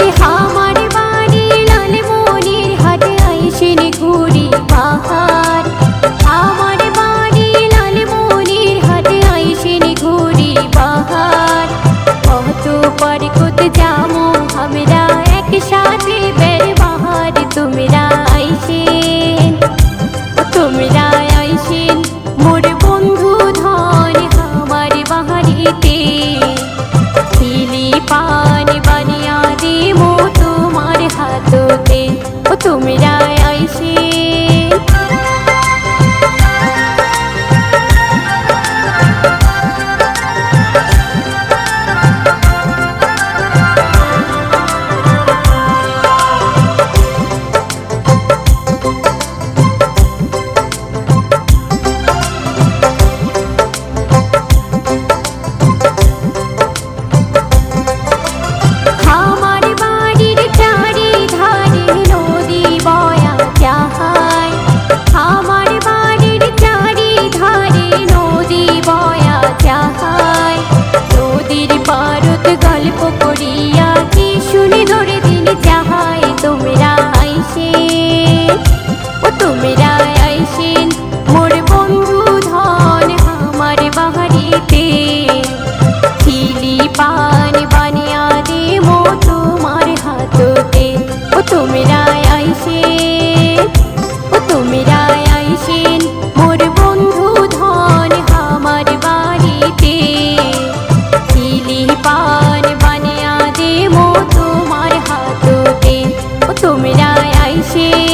হবে হা ফিরায় আইসি। তোমরা আইসেন, মোর বন্ধু ধন আমার বাহারিতে খিলি পান বানিয়া দে মো তোমার হাততে। ও তোমরা আইসেন, ও তোমরা আইসেন বন্ধু ধন আমার বাড়িতে। খিলি পান বানিয়া দে মো তোমার হাততে। ও তোমরা আইসেন